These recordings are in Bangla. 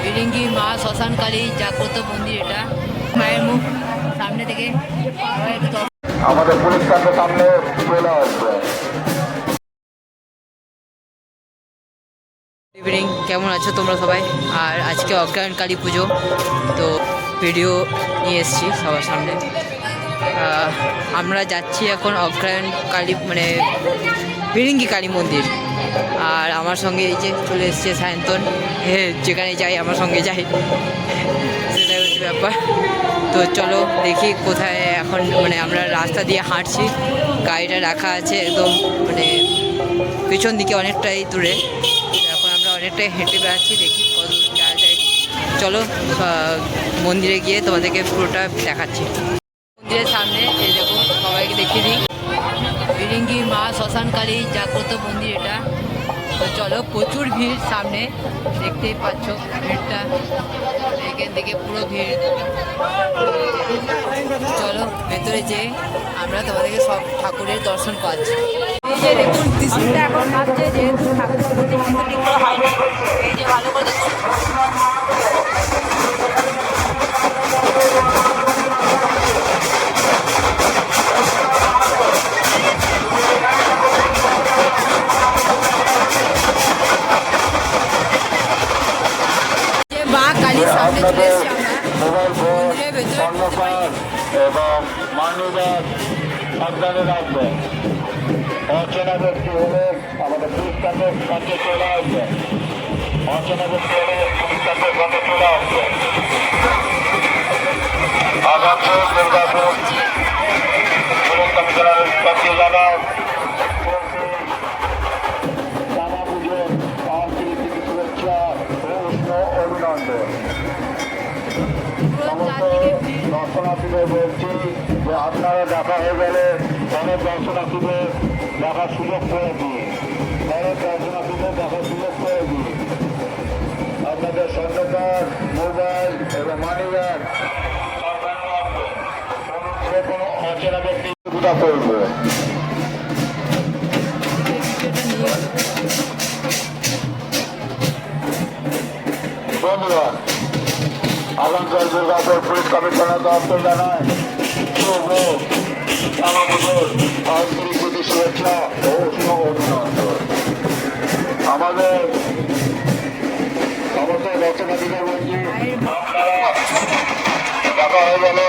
ফিরিঙ্গি মা শ্মশানকালী জাগ্রত মন্দির এটা। মায়ের মুখ সামনে থেকে আমাদের ক্যাম্পের সামনে চলে আসবে ইভিনিং কেমন আছো তোমরা সবাই? আর আজকে অজ্ঞায়ন কালী পুজো তো ভিডিও নিয়ে এসেছি সবার সামনে। আমরা যাচ্ছি এখন অজ্ঞায়ন কালী মানে বিরিঙ্গি কালী মন্দির। আর আমার সঙ্গে এই যে চলে এসছে সায়ন্তন। যেখানে যাই, আমার সঙ্গে যাই। সেটাই হচ্ছে ব্যাপার। তো চলো দেখি কোথায় এখন মানে আমরা রাস্তা দিয়ে হাঁটছি। গাড়িটা রাখা আছে একদম মানে পিছন দিকে অনেকটাই দূরে। এখন আমরা অনেকটাই হেঁটে বেড়াচ্ছি, দেখি কত যাওয়া যায়। চলো মন্দিরে গিয়ে তোমাদেরকে পুরোটা দেখাচ্ছি। মন্দিরের সামনে এই দেখো, সবাইকে দেখিয়ে দিই। বিরিঙ্গি মা শ্মশানকালী জাগ্রত মন্দির এটা। তো চলো, প্রচুর ভিড় সামনে। দেখতেই পাচ্ছ, ভিড়টা এখান থেকে পুরো ভিড়। চলো, ভেতরে যে আমরা তোমাদেরকে সব ঠাকুরের দর্শন পাচ্ছি এই যে দেখুন এখন ভাবছে যেহেতু এই যে স্বর্ণকার এবং মান্যদার সাবধানে রাখবেন অচেনা ব্যক্তি হলে আমাদের চলে আসবে অচেনা হলে ক্যাম্পের কাছে চলে আসবে আগামী কাছে জানান দর্শনার্থীদের বলছি যে আপনারা দেখা হয়ে গেলে অনেক দর্শনার্থীদের দেখার সুযোগ করে অনেক দর্শনার্থীদের দেখার সুযোগ করে দিন আপনাদের স্বর্ণকার মোবাইল এবং মানি ব্যাগ কোনো অচেনা আগামীকাল দুর্গাপুর পুলিশ কমিশনার দপ্তর জানায় শুভ অভিনন্দন। আমাদের সমস্ত দর্শনার্থীদের বলছি আপনারা, দেখা হয়ে গেলে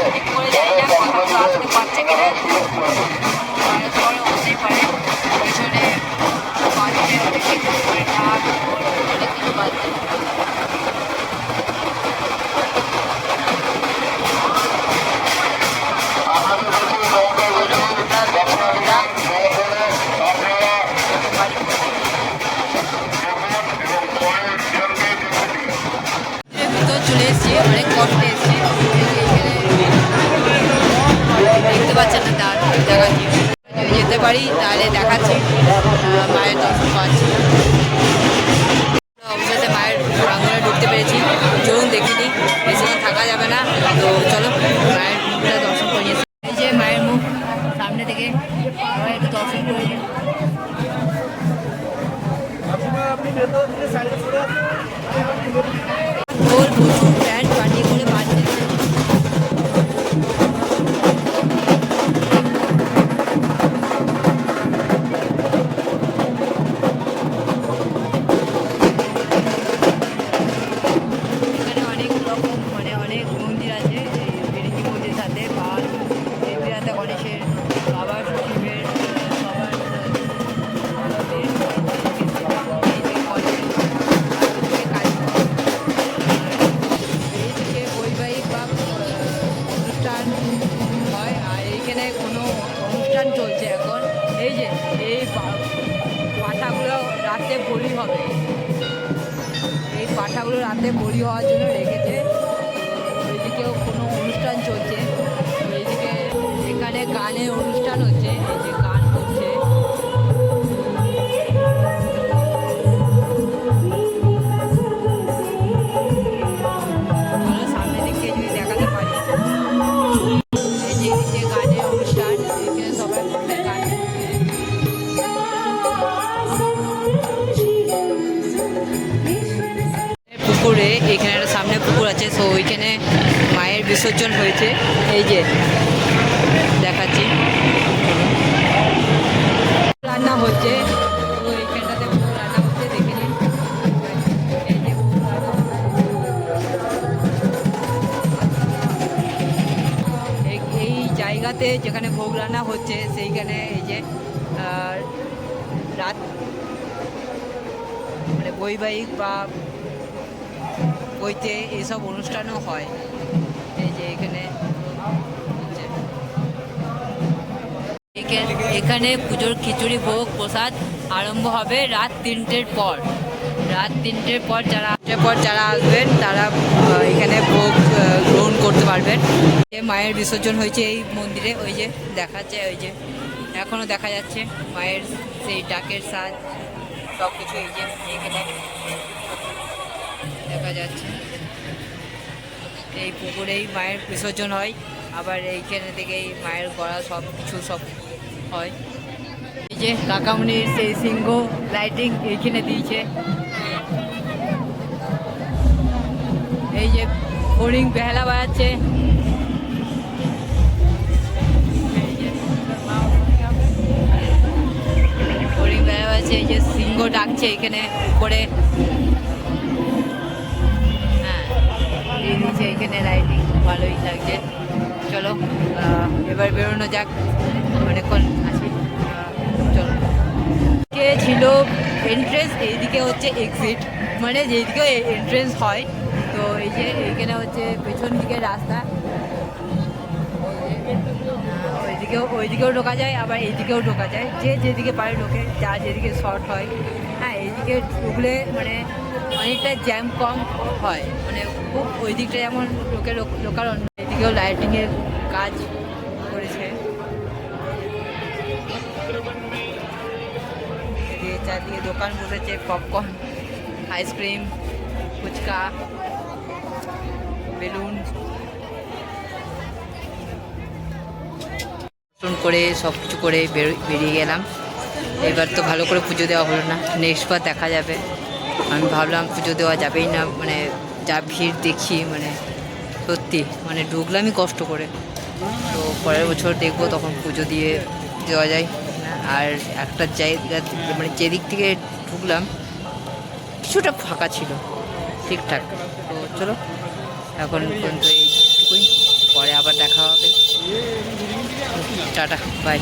ভিতর এসেছি, অনেক কষ্টে এসেছি। দেখতে পাচ্ছেন না, তার দেখাচ্ছি যদি যেতে পারি, তাহলে দেখাচ্ছি। মায়ের দর্শন পাচ্ছি। অবশেষে মায়ের প্রাঙ্গণে ঢুকতে পেরেছি। চলুন দেখিনি বেশিক্ষণ থাকা যাবে না। তো চলো, মায়ের মুখটা দর্শন করে নিয়েছি এই যে মায়ের মুখ, সামনে থেকে একটু দর্শন করে নিন ওর এই রাতে বড়ি হওয়ার জন্য রেখেছে। এদিকেও কোনো অনুষ্ঠান চলছে। এদিকে এখানে গানের অনুষ্ঠান হচ্ছে। পুকুরে এখানে একটা সামনে পুকুর আছে তো ওইখানে মায়ের বিসর্জন হয়েছে। এই যে, দেখাচ্ছি। রান্না হচ্ছে জায়গাতে যেখানে ভোগ রান্না হচ্ছে, সেইখানে এই যে রাত মানে বৈবাহিক বা বইতে এইসব অনুষ্ঠানও হয়। এই যে এখানে এখানে- পুজোর খিচুড়ি, ভোগ, প্রসাদ আরম্ভ হবে রাত তিনটের পর। রাত তিনটের পর যারা তিনটের পর যারা আসবেন, তারা এখানে ভোগ গ্রহণ করতে পারবেন। মায়ের বিসর্জন হয়েছে এই মন্দিরে, ওই যে দেখাচ্ছে, ওই যে এখনও দেখা যাচ্ছে মায়ের সেই ডাকের সাজ সব কিছু এই যে এখানে। দেখা যাচ্ছে। এই পুকুরেই মায়ের বিসর্জন হয়, আবার এইখানে থেকেই মায়ের গড়া সব কিছু সব হয়। এই যে কাকামনির সেই সিংহ লাইটিং এইখানে দিয়েছে। এই যে হরিং বেহালা বাজাচ্ছে। হরিং বেহালা বাজাচ্ছে, এই যে সিংহ ডাকছে এখানে করে দিয়ে দিয়েছে এখানে লাইটিং ভালোই লাগছে। চলো এবার বেরোনো যাক। অনেকক্ষণ আছি। চলো। কে ছিল এন্ট্রেন্স এইদিকে হচ্ছে এক্সিট মানে যেদিকে এন্ট্রেন্স হয়। তো এই যে এইখানে হচ্ছে পেছন দিকে রাস্তা। ওইদিকেও ওইদিকেও ঢোকা যায়, আবার এইদিকেও ঢোকা যায়। যে যেদিকে পারে ঢোকে যার যেদিকে শর্ট হয়। এইদিকে ঢুকলে মানে অনেকটা জ্যাম কম হয়। মানে খুব ওই দিকটা যেমন লোকে লোকাল এদিকেও লাইটিংয়ের কাজ করেছে। চারদিকে দোকান বসেছে পপকর্ন আইসক্রিম ফুচকা, বেলুন। করে সব কিছু করে বের- বেরিয়ে গেলাম। এবার তো ভালো করে পুজো দেওয়া হলো না। নেক্সট বার দেখা যাবে। আমি ভাবলাম পুজো দেওয়া যাবেই না মানে যা ভিড় দেখি মানে সত্যি মানে ঢুকলামই কষ্ট করে। তো পরের বছর দেখব, তখন পুজো দিয়ে দেওয়া যায়। আর একটা জায়গা মানে যেদিক থেকে ঢুকলাম, কিছুটা ফাঁকা ছিল, ঠিকঠাক। তো চলো, এখন পর্যন্ত এইটুকুই। পরে আবার দেখা হবে। Tata bye